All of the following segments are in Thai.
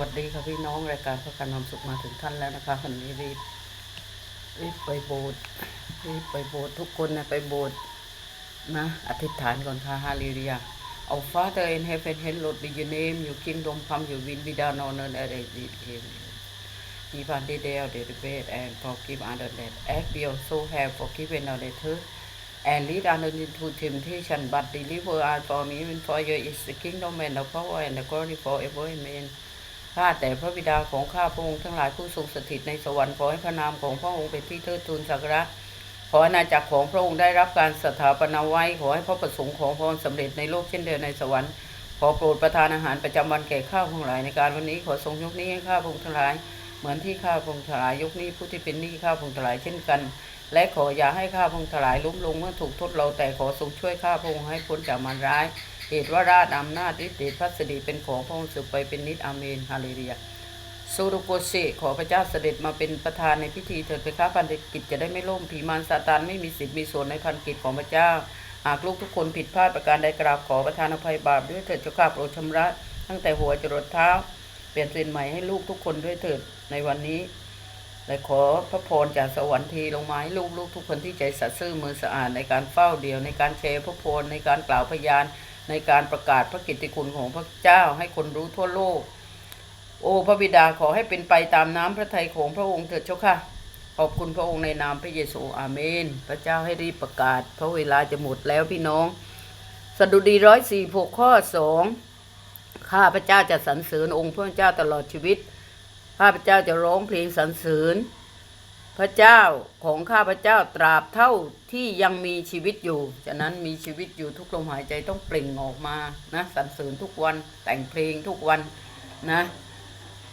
วัสดีครับพี่น้องรายการพระการนำสุขมาถึงท่านแล้วนะคะวันนี้รีบรีบไปโบสถ์รีบไปโบสถ์ทุกคนนะไปโบสถ์นะอธิษฐานก่อนค่ะฮาเลเรียเอาฟ้าเตอร์เอ็นเฮเฟนเฮนโลดดิเนมอยู่กินดอมคำอยู่วินบิดานอนเนินอะไรดีเอ็มอีฟันดีเดลเดลเบสแอนด์ฟอร์กิฟอันเดอร์เดนแอฟบีโอโซแฮฟอร์กิฟเวนอเดอร์เดแอนด์ลีดอันเดอร์นิทูทิมที่ฉันบัตรดิลิเวอร์อาร์ฟอร์มีมินฟอร์เยอร์อิสกิงดอมแมนเดอร์พาวเวอร์แอนด์กอร์ดิฟอร์เอเวอร์เมน ข้าแต่พระบิดาของข้าพระองค์ทั้งหลายผู้ทรงสถิตในสวรรค์ขอให้พระนามของพระองค์เป็นที่เทิดทูนสักการะขออาณาจักรของพระองค์ได้รับการสถาปนาไว้ ขอให้พระประสงค์ของพระองค์สำเร็จในโลกเช่นเดียวในสวรรค์ขอโปรดประทานอาหารประจำวันแก่ข้าพระองค์หลายในการวันนี้ขอทรงยกนี้ให้ข้าพระองค์ทั้งหลาย เหมือนที่ข้าพระองค์ทั้งหลายยกนี้ผู้ที่เป็นหนี้ข้าพระองค์ทั้งหลายเช่นกัน และขออย่าให้ข้าพระองค์ทั้งหลายล้มลงเมื่อถูกทษเราแต่ขอทรงช่วยข้าพระองค์ให้พ้นจากมารร้าย เหตุว่าราชอำนาจฤทธิ์เดชพัสดีเป็นของพระองค์สืบไปเป็นนิจอาเมนฮาเลลูยาสุรุโกเซขอพระเจ้าเสด็จมาเป็นประธานในพิธีเถิดไปค้าพันธกิจจะได้ไม่ล่มผีมารซาตานไม่มีสิทธิ์มีส่วนในพันธกิจของพระเจ้า หากลูกทุกคนผิดพลาดประการใดกราบขอประทานอภัยบาปด้วยเถิดเจ้าข้าโปรดชำระ ตั้งแต่หัวจรดเท้า เปลี่ยนเป็นใหม่ให้ลูกทุกคนด้วยเถิดในวันนี้และขอพระพรจากสวรรค์ทีลงมาให้ลูกลูกทุกคนที่ใจสัตย์ซื่อมือสะอาดในการเฝ้าเดียวในการแชร์พระพรในการกล่าวพยาน ในการประกาศพระกิตติคุณของพระเจ้าให้คนรู้ทั่วโลก โอ้พระบิดาขอให้เป็นไปตามน้ำพระทัยของพระองค์เถิดเจ้าค่ะ ขอบคุณพระองค์ในนามพระเยซูอาเมน พระเจ้าให้รีบประกาศ เพราะเวลาจะหมดแล้วพี่น้อง สดุดีร้อยสี่หกข้อสองข้าพระเจ้าจะสรรเสริญองค์พระเจ้าตลอดชีวิต ข้าพระเจ้าจะร้องเพลงสรรเสริญ พระเจ้าของข้าพระเจ้าตราบเท่าที่ยังมีชีวิตอยู่ ฉะนั้นมีชีวิตอยู่ทุกลมหายใจต้องเปล่งออกมานะสรรเสริญทุกวันแต่งเพลงทุกวันนะ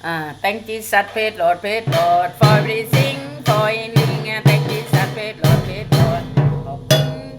อ่า thank Jesus praise Lord praise Lord for everything for anything thank Jesus praise Lord praise Lord ขอบคุณพระเยซู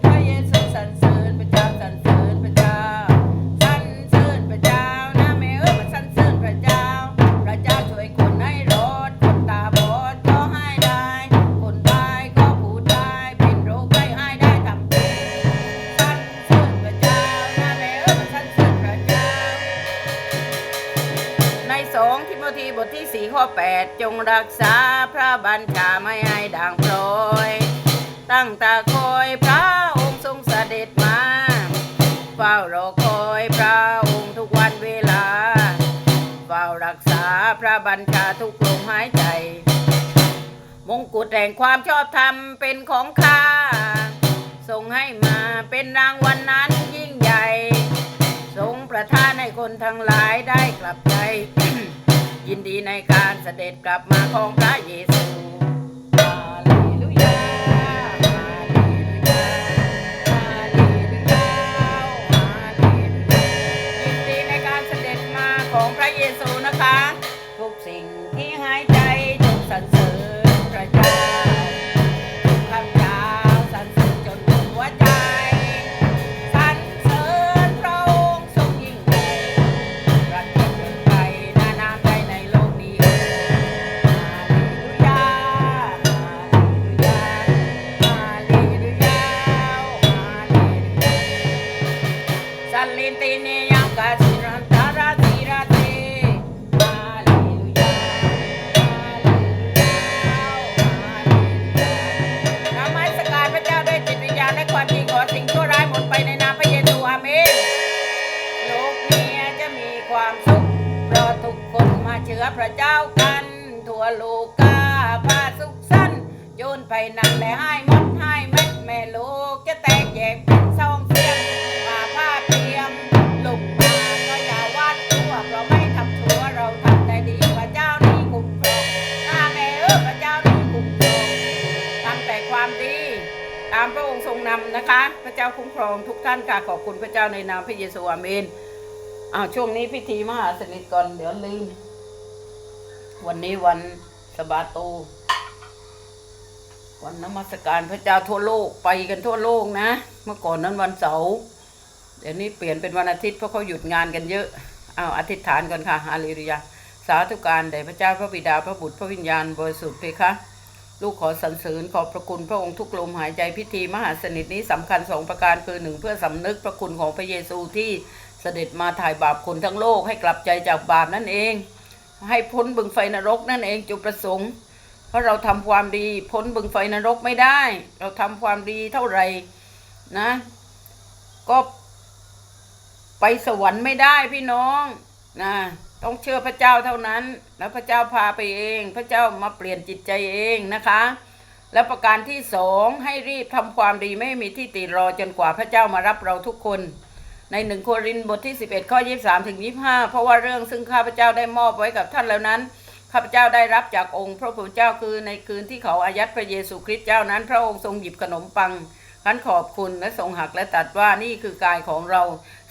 จงรักษาพระบัญชาไม่ให้ด่างพร้อย ตั้งตาคอยพระองค์ทรงเสด็จมาเฝ้ารอคอยพระองค์ทุกวันเวลาเฝ้ารักษาพระบัญชาทุกลมหายใจ มงกุฎแห่งความชอบธรรมเป็นของข้าทรงให้มาเป็นรางวัลนนั้นยิ่งใหญ่ทรงประทานให้คนทั้งหลายได้กลับใจ ยินดีในการเสด็จกลับมาของพระเยซู มาเชื่อพระเจ้ากัน ทั่วโลกาพาสุขสั้นโยนไปนั่นและให้มดให้เม็ดแม่โลกจะแตกแยกเป็นสองเสียงมาพาเทียมลุกมาก็อย่าวัดตัวเพราะไม่ทำชั่วเราทำแต่ดีพระเจ้านี่คุ้มครองข้าแม่เออพระเจ้านี่คุ้มครองทำแต่ความดีตามพระองค์ทรงนำนะคะ พระเจ้าคุ้มครองทุกท่านค่ะขอบคุณพระเจ้าในนามพระเยซูอาเมนอ้าวช่วงนี้พิธีมหาสนิทก่อนเดี๋ยวลืม วันนี้วันสะบาโต วันนมัสการพระเจ้าทั่วโลกไปกันทั่วโลกนะ เมื่อก่อนนั้นวันเสาร์เดี๋ยวนี้เปลี่ยนเป็นวันอาทิตย์เพราะเขาหยุดงานกันเยอะเอ้าอธิษฐานกันค่ะฮาเลลูยาสาธุการแด่พระเจ้าพระบิดาพระบุตรพระวิญญาณบริสุทธิ์เพคะลูกขอสรรเสริญขอบพระคุณพระองค์ทุกลมหายใจพิธีมหาสนิทนี้สำคัญสองประการคือหนึ่งเพื่อสำนึกพระคุณของพระเยซูที่เสด็จมาถ่ายบาปคนทั้งโลกให้กลับใจจากบาปนั่นเอง ให้พ้นบึงไฟนรกนั่นเองจุดประสงค์ เพราะเราทำความดีพ้นบึงไฟนรกไม่ได้ เราทำความดีเท่าไหร่นะ ก็ไปสวรรค์ไม่ได้พี่น้องนะต้องเชื่อพระเจ้าเท่านั้น แล้วพระเจ้าพาไปเอง พระเจ้ามาเปลี่ยนจิตใจเองนะคะ และประการที่สองให้รีบทำความดีไม่มีที่ติรอจนกว่าพระเจ้ามารับเราทุกคน ในหนึ่งโครินบทที่ 11 ข้อ 23 ถึง 25 เพราะว่าเรื่องซึ่งข้าพเจ้าได้มอบไว้กับท่านแล้วนั้น ข้าพเจ้าได้รับจากองค์พระผู้เป็นเจ้าคือในคืนที่เขาอายัดพระเยซูคริสต์เจ้านั้น พระองค์ทรงหยิบขนมปังขันขอบคุณและทรงหักและตัดว่านี่คือกายของเรา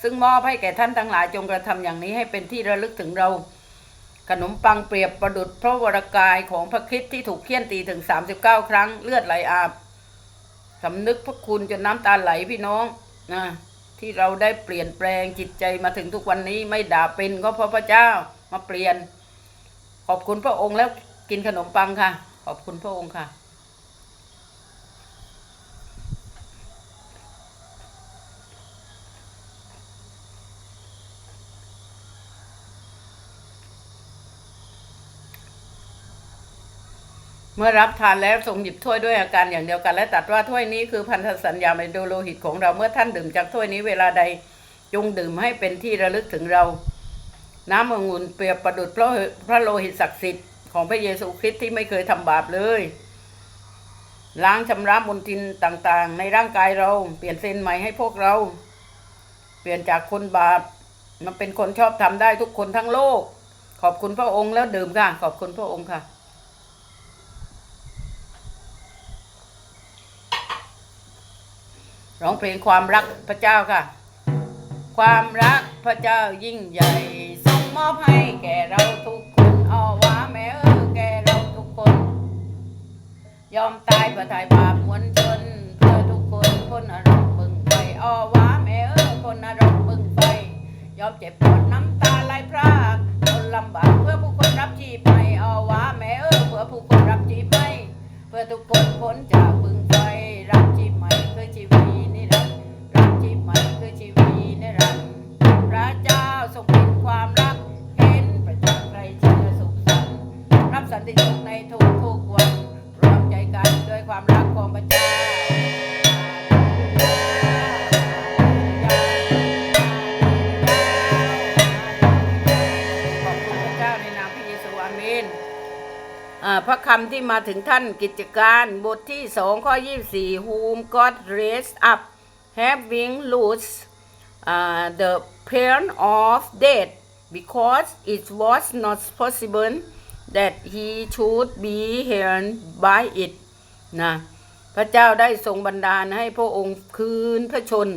ซึ่งมอบให้แก่ท่านทั้งหลายจงกระทำอย่างนี้ให้เป็นที่ระลึกถึงเรา ขนมปังเปรียบประดุดพระวรกายของพระคริสต์ที่ถูกเคี่ยนตีถึง 39 ครั้งเลือดไหลอาบสำนึกพระคุณจนน้ำตาไหลพี่น้องนะ ที่เราได้เปลี่ยนแปลงจิตใจมาถึงทุกวันนี้ไม่ด่าเป็นก็เพราะพระเจ้ามาเปลี่ยน ขอบคุณพระองค์แล้วกินขนมปังค่ะ ขอบคุณพระองค์ค่ะ มื่อรับทานแล้วทรงหยิบถ้วยด้วยอาการอย่างเดียวกัน และตัดว่าถ้วยนี้คือพันธสัญญาในโดโลหิตของเราเมื่อท่านดื่มจากถ้วยนี้เวลาใดจงดื่มให้เป็นที่ระลึกถึงเรา น้ำองุ่นเปรียบประดุจพระพระโลหิตศักดิ์สิทธิ์ของพระเยซูคริสต์ที่ไม่เคยทำบาปเลยล้างชำระมลทินต่างๆ ในร่างกายเรา เปลี่ยนเซนใหม่ให้พวกเรา เปลี่ยนจากคนบาปมาเป็นคนชอบทำได้ทุกคนทั้งโลก ขอบคุณพระองค์แล้วดื่มค่ะ ขอบคุณพระองค์ค่ะ ร้องเพลงความรักพระเจ้าค่ะ ความรักพระเจ้ายิ่งใหญ่ทรงมอบให้แก่เราทุกคนอ้อว่าแม่เออแก่เราทุกคน ยอมตายเพื่อไทยบาปมวลชนเพื่อทุกคนคนนรกบึงไฟอ้อว่าแม่เออคนนรกบึงไฟยอมเจ็บปวด มาถึงท่านกิจการบทที่สองข้อยี่สี่ whom God raised up having loosed uh, the pain of death because it was not possible that he should be held by it นะพระเจ้าได้ทรงบันดาลให้พระองค์คืนพระชน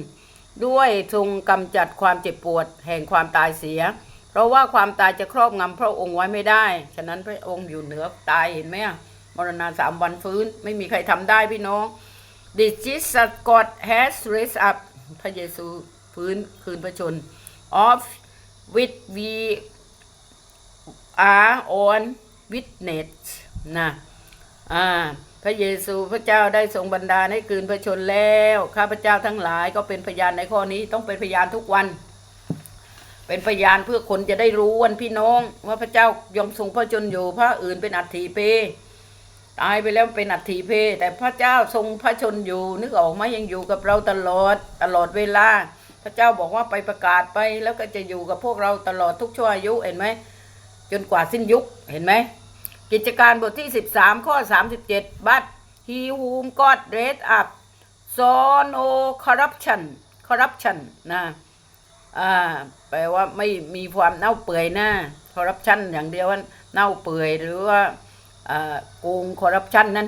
ด้วยทรงกำจัดความเจ็บปวดแห่งความตายเสีย เพราะว่าความตายจะครอบงำพระองค์ไว้ไม่ได้ ฉะนั้นพระองค์อยู่เหนือตายเห็นไหมอะ มรณาสามวันฟื้น ไม่มีใครทำได้พี่น้อง This Jesus God has raised up พระเยซูฟื้นคืนพระชน of which we are on witness นะอ่าพระเยซูพระเจ้าได้ทรงบันดาลให้คืนพระชนแล้ว ข้าพระเจ้าทั้งหลายก็เป็นพยานในข้อนี้ต้องเป็นพยานทุกวัน เป็นพยานเพื่อคนจะได้รู้วันพี่น้อง ว่าพระเจ้ายอมทรงพระชนอยู่พระอื่นเป็นอัฐิเพ ตายไปแล้วเป็นอัฐิเพ แต่พระเจ้าทรงพระชนอยู่ นึกออกไหมยังอยู่กับเราตลอดตลอดเวลา พระเจ้าบอกว่าไปประกาศไป แล้วก็จะอยู่กับพวกเราตลอดทุกชั่วอายุเห็นไหมจนกว่าสิ้นยุคเห็นไหมกิจการบทที่ 13 ข้อ 37 but he whom God raised up saw no corruption corruption นะอ่าแปลว่าไม่มีความเน่าเปื่อยนะคอร์รัปชันอย่างเดียวว่าเน่าเปื่อยหรือว่า โกงคอร์รัปชันนั้น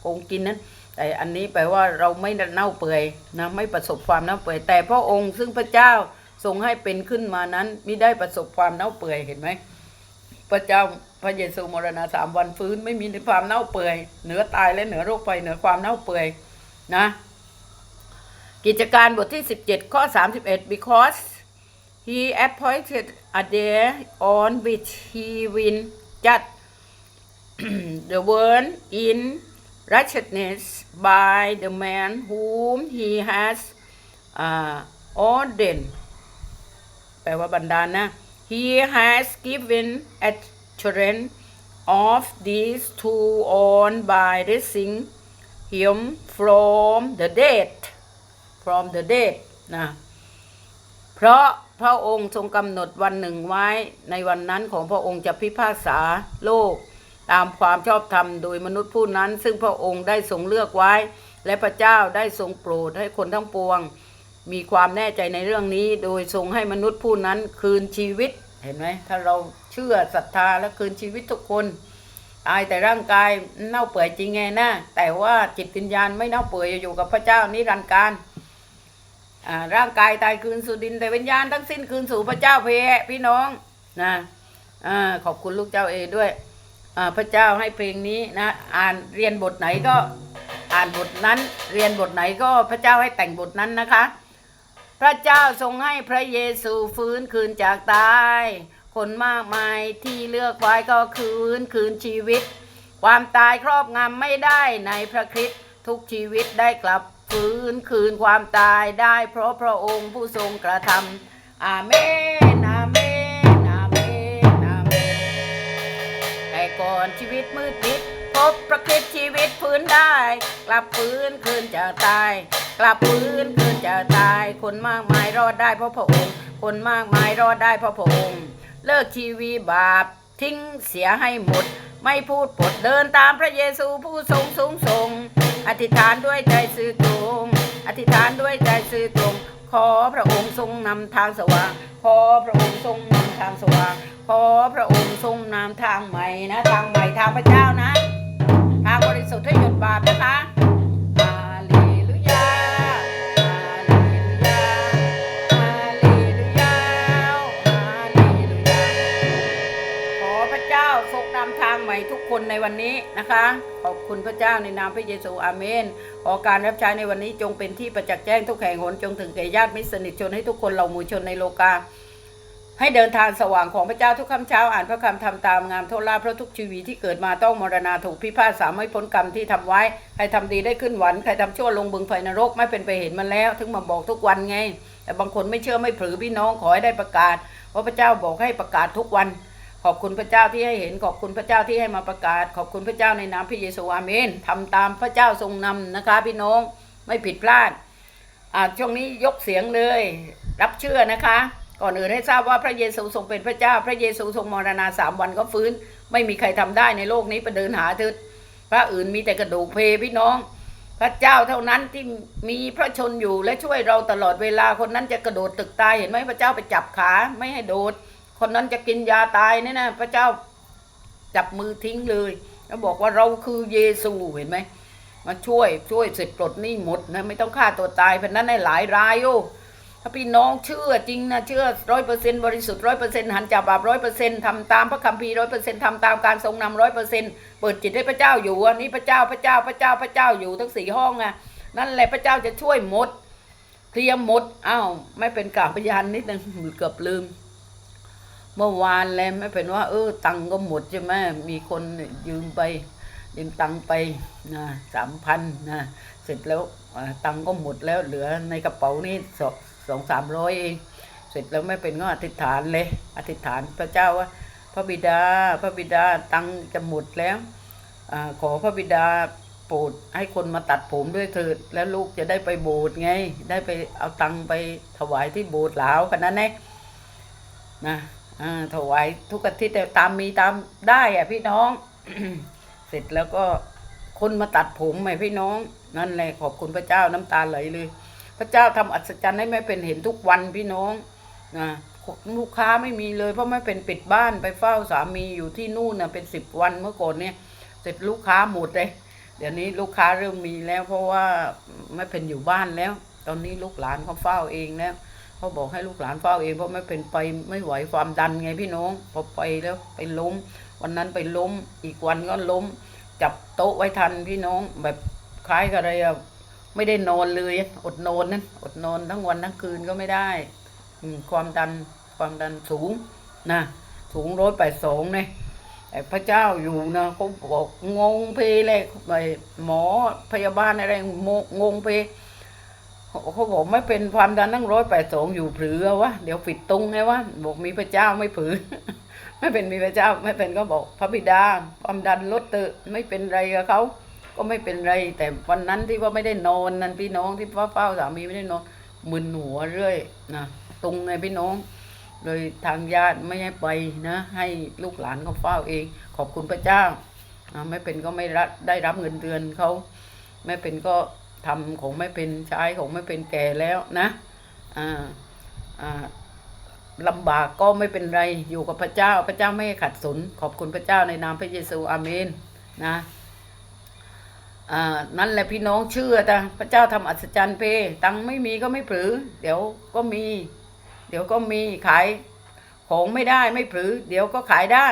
โกงกินนั้น แต่อันนี้แปลว่าเราไม่เน่าเปื่อยนะไม่ประสบความเน่าเปื่อย แต่พระองค์ซึ่งพระเจ้าทรงให้เป็นขึ้นมานั้นมิได้ประสบความเน่าเปื่อยเห็นไหมพระเจ้าพระเยซูมรณาสามวันฟื้นไม่มีความเน่าเปื่อย เหนือตายและเหนือโรคภัยเหนือความเน่าเปื่อยนะกิจการบทที่ 17 ข้อ 31 because he appointed a day on which he will judge the world in righteousness by the man whom he has uh, ordained แปลว่าบันดาลนะ he has given at strength of these two on by raising him from the dead from the dead นะเพราะพระองค์ทรงกำหนดวันหนึ่งไว้ในวันนั้นของพระองค์จะพิพากษาโลก ตามความชอบธรรมโดยมนุษย์ผู้นั้น ซึ่งพระองค์ได้ทรงเลือกไว้ และพระเจ้าได้ทรงโปรดให้คนทั้งปวง มีความแน่ใจในเรื่องนี้ โดยทรงให้มนุษย์ผู้นั้นคืนชีวิตเห็นไหมถ้าเราเชื่อศรัทธาและคืนชีวิตทุกคนตายแต่ร่างกายเน่าเปื่อยจริงไงนะแต่ว่าจิตวิญญาณไม่เน่าเปื่อยอยู่กับพระเจ้านิรันดร์การร่างกายตายคืนสู่ดินแต่วิญญาณทั้งสิ้นคืนสู่พระเจ้าเพพี่น้องนะอขอบคุณลูกเจ้าเอด้วย พระเจ้าให้เพลงนี้นะอ่านเรียนบทไหนก็อ่านบทนั้น เรียนบทไหนก็พระเจ้าให้แต่งบทนั้นนะคะ พระเจ้าทรงให้พระเยซูฟื้นคืนจากตาย คนมากมายที่เลือกไว้ก็คืนคืนชีวิต ความตายครอบงำไม่ได้ในพระคริสต์ทุกชีวิตได้กลับฟื้นคืนความตายได้ เพราะพระองค์ผู้ทรงกระทำอาเมนอาเมน วิตมืดมิดพบพระคริสต์ชีวิตฟื้นได้ กลับฟื้นคืนจากตาย กลับฟื้นคืนจากตาย คนมากมายรอดได้เพราะพระองค์ คนมากมายรอดได้เพราะพระองค์ เลิกชีวีบาปทิ้งเสียให้หมด ไม่พูดปดเดินตามพระเยซูผู้ทรงสูงส่งอธิษฐานด้วยใจซื่อตรง อธิษฐานด้วยใจซื่อตรง พระองค์ทรงนำทางสว่าง ขอพระองค์ทรงนำทางสว่าง ขอพระองค์ทรงนำทางใหม่นะ ทางใหม่ทางพระเจ้านะ ทางบริสุทธิ์ให้หยุดบาปนะคะฮาเลลูยาฮาเลลูยาฮาเลลูยาฮาเลลูยาขอพระเจ้าทรงนำทางใหม่ทุกคนในวันนี้นะคะขอบ คุณพระเจ้าในนามพระเยซูอาเมนขอการรับใช้ในวันนี้จงเป็นที่ประจักษ์แจ้งทุกแห่งหนจงถึงแก่ญาติมิตรสนิทชนให้ทุกคนเหล่าหมู่ชนในโลกาให้เดินทางสว่างของพระเจ้าทุกค่ำเช้าอ่านพระคำทำตามงามโทษลาเพราะทุกชีวิตที่เกิดมาต้องมรณาถูกพิพากษาไม่พ้นกรรมที่ทำไว้ ใครทำดีได้ขึ้นหวันใครทำชั่วลงบึงไฟนรกไม่เป็นไปเห็นมันแล้ว ถึงมาบอกทุกวันไง แต่บางคนไม่เชื่อไม่ผือพี่น้องขอให้ได้ประกาศเพราะพระเจ้าบอกให้ประกาศทุกวัน ขอบคุณพระเจ้าที่ให้เห็นขอบคุณพระเจ้าที่ให้มาประกาศ ขอบคุณพระเจ้าในนามพระเยซูอาเมนทำตามพระเจ้าทรงนำนะคะ พี่น้องไม่ผิดพลาดอ่าช่วงนี้ยกเสียงเลย รับเชื่อนะคะ ก่อนอื่นให้ทราบว่าพระเยซูทรงเป็นพระเจ้า พระเยซูทรงมรณาสามวันก็ฟื้น ไม่มีใครทำได้ในโลกนี้ไปเดินหาเถิดพระอื่นมีแต่กระดูกเพพี่น้อง พระเจ้าเท่านั้นที่มีพระชนอยู่และช่วยเราตลอดเวลาคนนั้นจะกระโดดตึกตายเห็นไหมพระเจ้าไปจับขาไม่ให้โดด คนนั้นจะกินยาตายเนี่ยนะพระเจ้าจับมือทิ้งเลย แล้วบอกว่าเราคือเยซูเห็นไหมมาช่วยช่วยเสร็จปลดหนี้หมดนะไม่ต้องฆ่าตัวตายเพราะนั้นในหลายรายโอ้ถ้าพี่น้องเชื่อจริงนะเชื่อร้อยเปอร์เซ็นต์บริสุทธิ์ร้อยเปอร์เซ็นต์หันจากบาปร้อยเปอร์เซ็นต์ทำตามพระคัมภีร์ร้อยเปอร์เซ็นต์ทำตามการทรงนำร้อยเปอร์เซ็นต์เปิดจิตให้พระเจ้าอยู่อันนี้พระเจ้าพระเจ้าพระเจ้าพระเจ้าอยู่ทั้งสี่ห้องอะนั่นแหละพระเจ้าจะช่วยหมดเคลียร์หมดอ้าวไม่เป็นกล่าวพยานนิดนึงเกือบลืม เมื่อวานเลยไม่เป็นว่า เออ ตังก็หมดใช่ไหมมีคนยืมไป ยืมตังไปนะสามพันนะเสร็จแล้วตังก็หมดแล้วเหลือในกระเป๋านี่สองสองสามร้อยเองเสร็จแล้วไม่เป็นก็อธิษฐานเลย อธิษฐานพระเจ้าว่า พระบิดา พระบิดาตังจะหมดแล้วอขอพระบิดาโปรดให้คนมาตัดผมด้วยเถิด แล้วลูกจะได้ไปโบสถ์ไง ได้ไปเอาตังไปถวายที่โบสถ์หลาวกันนั้นเองนะ ถวายทุกอาทิตย์แต่ตามมีตามได้อะพี่น้อง เสร็จแล้วก็คนมาตัดผมไหมพี่น้อง นั่นแหละขอบคุณพระเจ้าน้ำตาไหลเลย พระเจ้าทำอัศจรรย์ให้แม่เป็นเห็นทุกวันพี่น้องนะลูกค้าไม่มีเลย เพราะแม่เป็นปิดบ้านไปเฝ้าสามีอยู่ที่นู่นนะเป็นสิบวันเมื่อก่อนเนี่ยเสร็จลูกค้าหมดเลยเดี๋ยวนี้ลูกค้าเริ่มมีแล้ว เพราะว่าไม่เป็นอยู่บ้านแล้ว ตอนนี้ลูกหลานเขาเฝ้าเองแล้ว เขาบอกให้ลูกหลานเฝ้าเองเพราะไม่เป็นไปไม่ไหวความดันไงพี่น้อง พอไปแล้วไปล้ม วันนั้นไปล้ม อีกวันก็ล้ม จับโต๊ะไว้ทันพี่น้องแบบคล้ายกับอะไรอะไม่ได้นอนเลย อดนอนนั่นอดนอนทั้งวันทั้งคืนก็ไม่ได้ความดันความดันสูงนะสูงร้อยแปดสองเนี่ยพระเจ้าอยู่นะเขาบอกงงเพเลยไอ้หมอพยาบาลอะไรงงเพเขา เขาบอกไม่เป็นความดันตั้งร้อยแปดสองอยู่ผือวะเดี๋ยวปิดตรงไงวะบอกมีพระเจ้าไม่ผือ ไม่เป็นมีพระเจ้าไม่เป็นก็บอก พระบิดา ความดันลดเตอะไม่เป็นไรกับเขาก็ไม่เป็นไร แต่วันนั้นที่ว่าไม่ได้นอนนั่นพี่น้องที่ว่าเฝ้าสามีไม่ได้นอนมึนหัวเรื่อยนะตรงไงพี่น้อง เลยทางญาติไม่ให้ไปนะ ให้ลูกหลานเขาเฝ้าเอง ขอบคุณพระเจ้าอ่าไม่เป็นก็ไม่รับได้รับเงินเดือนเขาไม่เป็นก็ ทำของไม่เป็นใช้ของไม่เป็นแก่แล้วนะอ่าอ่าลำบากก็ไม่เป็นไรอยู่กับพระเจ้าพระเจ้าไม่ขัดสน ขอบคุณพระเจ้าในนามพระเยซูอาเมนนะอ่านั่นแหละพี่น้องเชื่อแต่พระเจ้าทำอัศจรรย์เพ ตังไม่มีก็ไม่ปรือ เดี๋ยวก็มี เดี๋ยวก็มีขายของไม่ได้ไม่ปรือ เดี๋ยวก็ขายได้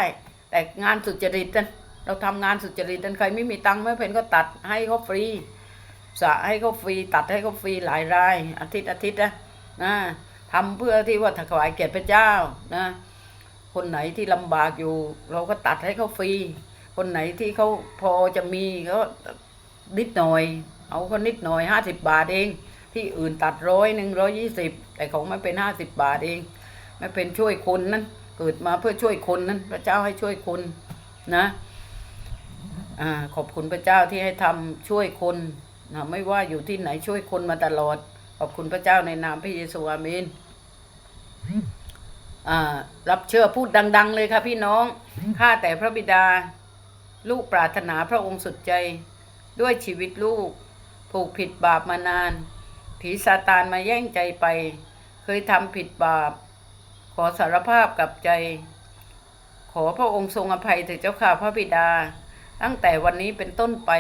แต่งานสุจริตนั่นเราทำงานสุจริตนั่นใครไม่มีตังไม่เป็นก็ตัดให้เขาฟรี สระให้เขาฟรีตัดให้เขาฟรีหลายรายอาทิตย์อาทิตย์นะนะทำเพื่อที่ว่าถวายเกียรติพระเจ้านะคนไหนที่ลำบากอยู่ เราก็ตัดให้เขาฟรี คนไหนที่เขาพอจะมีก็นิดหน่อย เอาก็นิดหน่อยห้าสิบบาทเอง ที่อื่นตัดร้อยหนึ่งร้อยี่สิบแต่ของไม่เป็นห้าสิบบาทเองไม่เป็นช่วยคนนั้นเกิดมาเพื่อช่วยคนนั้น พระเจ้าให้ช่วยคนนะอ่าขอบคุณพระเจ้าที่ให้ทำช่วยคน นะไม่ว่าอยู่ที่ไหนช่วยคนมาตลอด ขอบคุณพระเจ้าในนามพระเยซูอาเมนรับเชื่อพูดดัง ๆ เลยค่ะพี่น้อง ข้าแต่พระบิดา ลูกปรารถนาพระองค์สุดใจ ด้วยชีวิตลูก ผูกผิดบาปมานาน ผีซาตานมาแย่งใจไป เคยทำผิดบาป ขอสารภาพกับใจ ขอพระองค์ทรงอภัยเถิดเจ้าข้าพระบิดา ตั้งแต่วันนี้เป็นต้นไป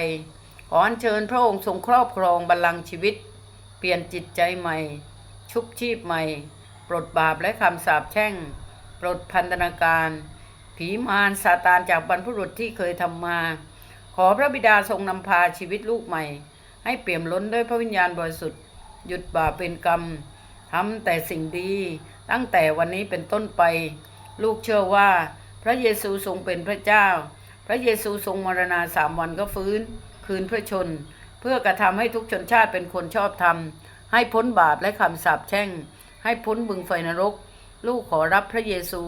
ออัญเชิญพระองค์ทรงครอบครองบัลลังก์ชีวิต เปลี่ยนจิตใจใหม่ ชุบชีพใหม่ ปลดบาปและคำสาปแช่ง ปลดพันธนาการ ผีมารซาตานจากบรรพบุรุษที่เคยทำมา ขอพระบิดาทรงนำพาชีวิตลูกใหม่ ให้เปี่ยมล้นด้วยพระวิญญาณบริสุทธิ์หยุดบาปเป็นกรรมทำแต่สิ่งดี ตั้งแต่วันนี้เป็นต้นไป ลูกเชื่อว่า พระเยซูทรงเป็นพระเจ้า พระเยซูทรงมรณาสามวันก็ฟื้น คืนพระชน เพื่อกระทำให้ทุกชนชาติเป็นคนชอบธรรม ให้พ้นบาปและคำสาปแช่ง ให้พ้นบึงไฟนรก ลูกขอรับพระเยซู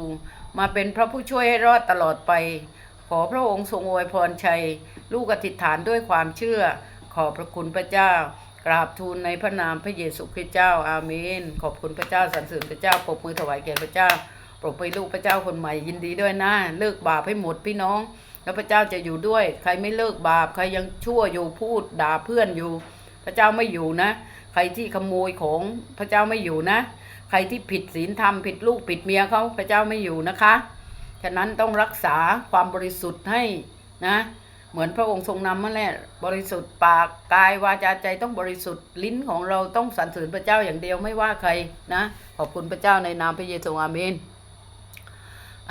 มาเป็นพระผู้ช่วยให้รอดตลอดไป ขอพระองค์ทรงอวยพรชัย ลูกอธิษฐานด้วยความเชื่อ ขอพระคุณพระเจ้า กราบทูลในพระนามพระเยซูคริสต์เจ้าอาเมน ขอบคุณพระเจ้าสรรเสริญพระเจ้าปรบมือถวายแก่พระเจ้าปรบไปลูกพระเจ้าคนใหม่ยินดีด้วยนะ เลิกบาปให้หมดพี่น้อง แล้วพระเจ้าจะอยู่ด้วย ใครไม่เลิกบาป ใครยังชั่วอยู่พูดด่าเพื่อนอยู่ พระเจ้าไม่อยู่นะ ใครที่ขโมยของพระเจ้าไม่อยู่นะ ใครที่ผิดศีลธรรมผิดลูกผิดเมียเขาพระเจ้าไม่อยู่นะคะ ฉะนั้นต้องรักษาความบริสุทธิ์ให้นะ เหมือนพระองค์ทรงนำมาแหละบริสุทธิ์ปากกายวาจาใจต้องบริสุทธิ์ลิ้นของเราต้องสรรเสริญพระเจ้าอย่างเดียวไม่ว่าใครนะ ขอบคุณพระเจ้าในนามพระเยซูอาเมน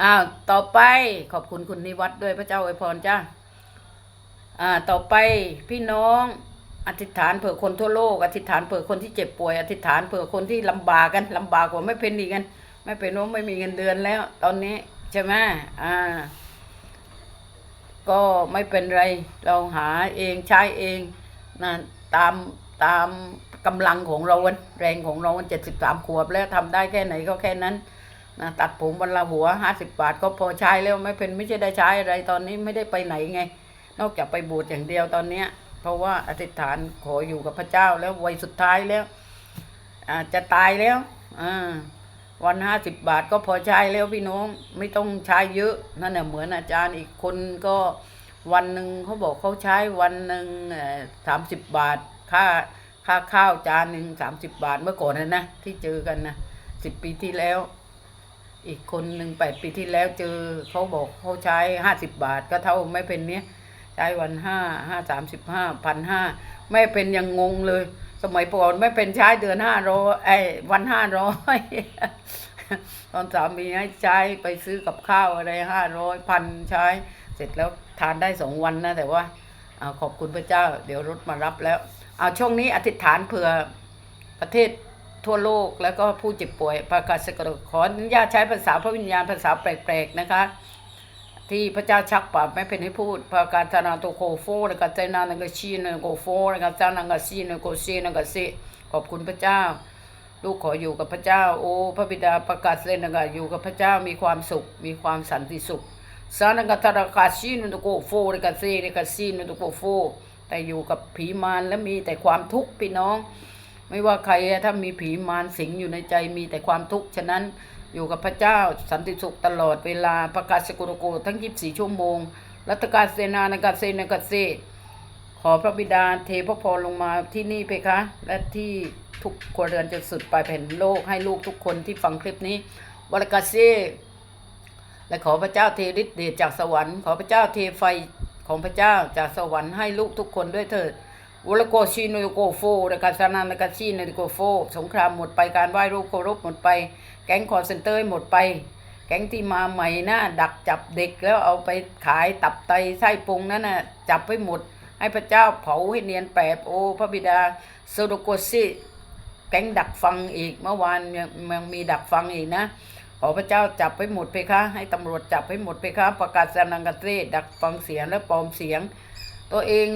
อ้าวต่อไปขอบคุณคุณนิวัตด้วยพระเจ้าอวยพรจ้าอ่าต่อไปพี่น้องอธิษฐานเผื่อคนทั่วโลกอธิษฐานเผื่อคนที่เจ็บป่วยอธิษฐานเผื่อคนที่ลำบากกันลำบากกว่าไม่เป็นอีกัน ไม่เป็นว่าไม่มีเงินเดือนแล้ว ตอนนี้ใช่ไหมอ่า ก็ไม่เป็นไร เราหาเองใช้เองนะตามตามกำลังของเราวันแรงของเราวันเจ็ดสิบสามขวบแล้วทำได้แค่ไหนก็แค่นั้น นะตัดผมวันละหัวห้าสิบบาทก็พอใช้แล้วไม่เป็นไม่ใช่ได้ใช้อะไรตอนนี้ไม่ได้ไปไหนไง นอกจากไปบูชอย่างเดียวตอนเนี้ย เพราะว่าอธิษฐานขออยู่กับพระเจ้าแล้ววัยสุดท้ายแล้วอาจะตายแล้วอ่าวันห้าสิบบาทก็พอใช้แล้วพี่น้องไม่ต้องใช้เยอะนั่นแหละเหมือนอาจารย์อีกคนก็วันหนึ่งเขาบอกเขาใช้วันหนึ่งสามสิบบาทค่าค่าข้าวจานหนึ่งสามสิบบาทเมื่อก่อนนะนะที่เจอกันนะสิบปีที่แล้ว อีกคนหนึ่งแปดปีที่แล้วเจอเขาบอกเขาใช้ห้าสิบบาทก็เท่าไม่เป็นเนี้ยใช้วันห้าห้าสามสิบห้าพันห้าไม่เป็นยังงงเลย สมัยก่อนไม่เป็นใช้เดือนห้าร้อยไอ้วันห้าร้อยตอนสามีให้ใช้ไปซื้อกับข้าวอะไรห้าร้อยพันใช้ เสร็จแล้วทานได้สองวันนะแต่ว่าอาขอบคุณพระเจ้า เดี๋ยวรถมารับแล้วเอาช่วงนี้อธิษฐานเผื่อประเทศ ทั่วโลกแล้วก็ผู้เจ็บป่วยประกาศสกดขออนุญาตใช้ภาษาพระวิญญาณภาษาแปลกๆนะคะ ที่พระเจ้าชักปากไม่เป็นให้พูดประกาศธนาโตโคโฟแล้วก็เจนานังกชีนโกโฟแล้วก็จานังกชีนโกซีนังกซีขอบคุณพระเจ้า ลูกขออยู่กับพระเจ้า โอ้พระบิดาประกาศเลยนะคะอยู่กับพระเจ้ามีความสุข มีความสันติสุขสานังกตระกาชีนุตโกโฟเรกาเซเรกาซีนุตโกโฟแต่อยู่กับผีมารและมีแต่ความทุกข์พี่น้อง ไม่ว่าใครถ้ามีผีมารสิงอยู่ในใจมีแต่ความทุกข์ฉะนั้นอยู่กับพระเจ้าสันติสุขตลอดเวลาประกาศสกุลโกทั้ง 24 ชั่วโมง รัตการเสนานกาเซนกาเซขอพระบิดาเทพระพรลงมาที่นี่เพคะ และที่ทุกครัวเรือนจะสุดปลายแผ่นโลกให้ลูกทุกคนที่ฟังคลิปนี้วรกาเซและขอพระเจ้าเทฤทธิ์เดชจากสวรรค์ ขอพระเจ้าเทไฟของพระเจ้าจากสวรรค์ให้ลูกทุกคนด้วยเถิด วลโกชิโนโกโฟและการสนานกาชิโนโกโฟสงครามหมดไปการไหว้รูปเคารพหมดไป แก๊งคอร์เซนเตอร์หมดไป แก๊งที่มาใหม่นะดักจับเด็กแล้วเอาไปขายตับไตไส้พุงนั่นน่ะจับไปหมด ให้พระเจ้าเผาให้เนียนแปบโอพระบิดาโซโดโกซิแก๊งดักฟังอีกเมื่อวานยังยังมีดักฟังอีกนะขอพระเจ้าจับไปหมดเพคะให้ตำรวจจับให้หมดเพคะประกาศสนังกเตดักฟังเสียงและปลอมเสียง ตัวเอง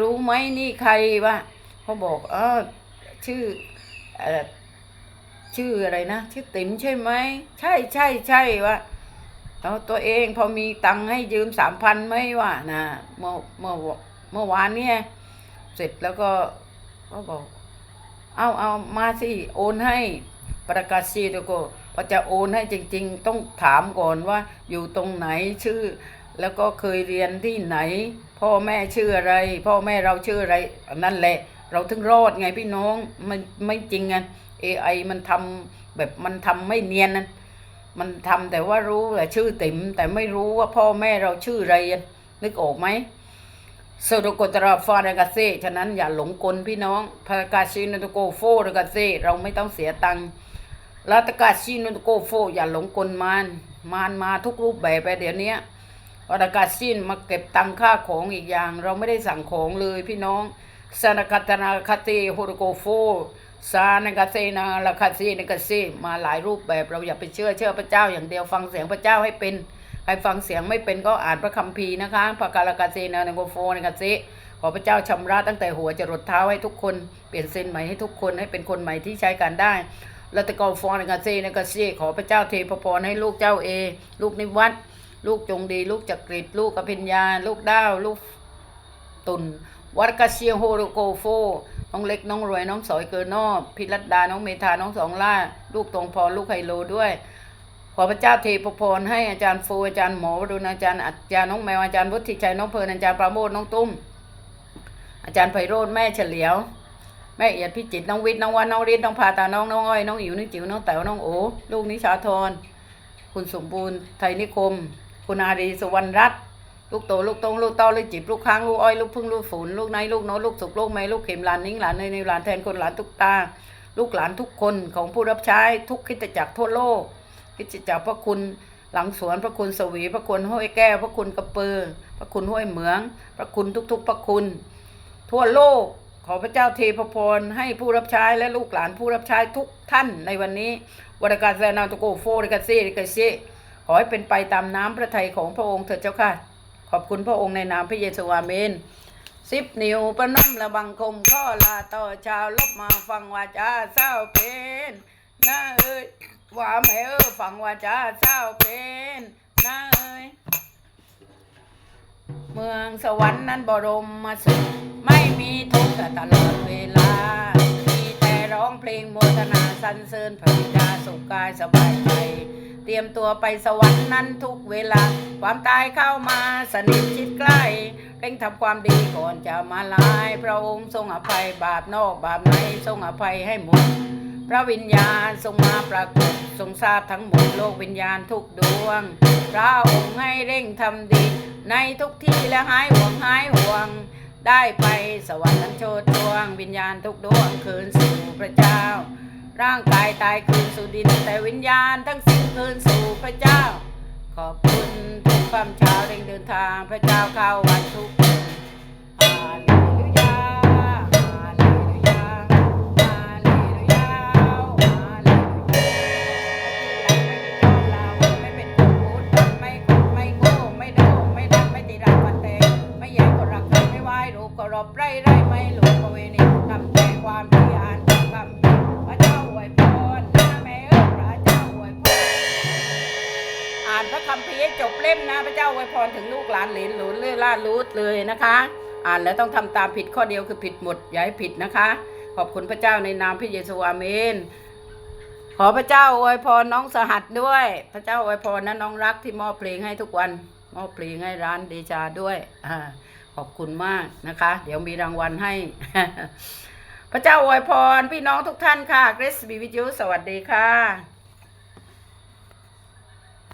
รู้ไหมนี่ใครวะเขาบอกเออชื่อเอ่อชื่ออะไรนะชื่อติ๋มใช่ไหมใช่ใช่ใช่วะแล้วตัวเองพอมีตังค์ให้ยืมสามพันไหมวะนะเมื่อเมื่อเมื่อวานเนี่ยเสร็จแล้วก็ก็บอก เอาเอามาสิโอนให้ประกาศซีแล้วก็พอจะโอนให้จริง ๆ ต้องถามก่อนว่าอยู่ตรงไหนชื่อ แล้วก็เคยเรียนที่ไหน พ่อแม่ชื่ออะไร พ่อแม่เราชื่ออะไรนั่นแหละ เราถึงรอดไงพี่น้องมันไม่จริงไง AI มันทำแบบมันทำไม่เนียนนะมันทำแต่ว่ารู้แต่ชื่อติ๋มแต่ไม่รู้ว่าพ่อแม่เราชื่ออะไรนึกออกไหมโซโดโกตราฟาเดกาเซฉะนั้นอย่าหลงกลพี่น้องพากาชินโตโกโฟเดกาเซเราไม่ต้องเสียตังค์ลาตกาชินโตโกโฟอย่าหลงกลมารมารมาทุกรูปแบบไปเดี๋ยวนี้ วรากาชินมาเก็บตังค่าของอีกอย่าง เราไม่ได้สั่งของเลยพี่น้องสานกัตนาคติโฮโดโกโฟสานกาเซนาลาคาเซนกาเซมาหลายรูปแบบเราอย่าไปเชื่อเชื่อพระเจ้าอย่างเดียวฟังเสียงพระเจ้าให้เป็นใครฟังเสียงไม่เป็นก็อ่านพระคัมภีร์นะคะพระกาลกาเซนาในโกโฟนกาเซขอพระเจ้าชำระตั้งแต่หัวจรดเท้าให้ทุกคนเปลี่ยนเส้นใหม่ให้ทุกคนให้เป็นคนใหม่ที่ใช้การได้แล้วตกอฟอนกาเซนกาเซขอพระเจ้าเทพรพรให้ลูกเจ้าเอ ลูกนิวัต ลูกจงดี ลูกจักริดลูกอภิญญา ลูกด้าว ลูกตุนวัดกาเซียโฮโรโกโฟ น้องเล็กน้องรวยน้องสอยเกินนอกพิรัตดา น้องเมธา น้องสองล่า ลูกตรงพร ลูกไฮโลด้วย ขอพระเจ้าเทพพรให้อาจารย์ฟูอาจารย์หมอวรุณอาจารย์อาจารย์น้องแมวอาจารย์วุฒิชัยน้องเพลินอาจารย์ประโมทน้องตุ้ม อาจารย์ไพโรธแม่เฉลียว แม่เอียดพิจิตน้องวิทย์น้องวันน้องฤทธิ์น้องพาตาน้องน้องอ้อยน้องอิ๋วน้องจิ๋วน้องแต๋วน้องโอลูกนิชาธรคุณสมบูรณ์ไทยนิคม คุณอารีสุวรรณรัตน์ลูกโตลูกตงลูกเต้าลูกจิบลูกค้างลูกอ้อยลูกพึ่งลูกฝนลูกไนลูกโน้ลูกสุกลูกไม้ลูกเข็มหลานนิ้งหลานเนยในหลานแทนคนหลานทุกตา ลูกหลานทุกคนของผู้รับใช้ทุกคิดจักรทั่วโลกคิดจักรพระคุณหลังสวนพระคุณสวีพระคุณห้วยแก้วพระคุณกระเปือพระคุณห้วยเหมือง พระคุณทุก ๆ พระคุณ ทั่วโลกขอพระเจ้าเทพพรให้ผู้รับใช้และลูกหลานผู้รับใช้ทุกท่านในวันนี้วรการแซนาตโกโฟริกาเซริกาเซ ขอให้เป็นไปตามน้ำพระทัยของพระองค์เถิดเจ้าค่ะ ขอบคุณพระองค์ในนามพระเยซูอาเมนสิบนิ้วประนมระบังคมข้อลาต่อชาวลบมาฟังวาจาเศร้าเป็นนะเอ้ยว่าแม่เอ้ฟังวาจาเศร้าเป็นนะเอ้ยเมืองสวรรค์นั้นบรมมาสุขไม่มีทุกข์ตลอดเวลา มีแต่ร้องเพลงโมทนาสรรเสริญพระบิดาสุขกายสบายใจ เตรียมตัวไปสวรรค์นั้นทุกเวลา ความตายเข้ามาสนิทชิดใกล้เร่งทำความดีก่อนจะมาลาย พระองค์ทรงอภัยบาปนอกบาปในทรงอภัยให้หมด พระวิญญาณทรงมาปรากฏทรงทราบทั้งหมดโลกวิญญาณทุกดวง พระองค์ให้เร่งทำดี ในทุกที่และหายห่วงหายห่วง ได้ไปสวรรค์นั้นโชดช่วง วิญญาณทุกดวงคืนสู่พระเจ้า ร่างกายตายคืนสู่ดิน แต่วิญญาณทั้งสิ้นคืนสู่พระเจ้า ขอบคุณทุกความเช้าเร่งเดินทางพระเจ้าเข้าวันทุก นะคะ อ่านแล้วต้องทำตามผิดข้อเดียวคือผิดหมดอย่าให้ผิดนะคะ ขอบคุณพระเจ้าในนามพระเยซูอาเมน ขอพระเจ้าอวยพรน้องสหัสด้วย พระเจ้าอวยพรนะน้องรักที่มอบเพลงให้ทุกวันมอบเพลงให้ร้านเดชาด้วยอาขอบคุณมากนะคะ เดี๋ยวมีรางวัลให้ พระเจ้าอวยพรพี่น้องทุกท่านค่ะเกรซบีวิจูสวัสดีค่ะ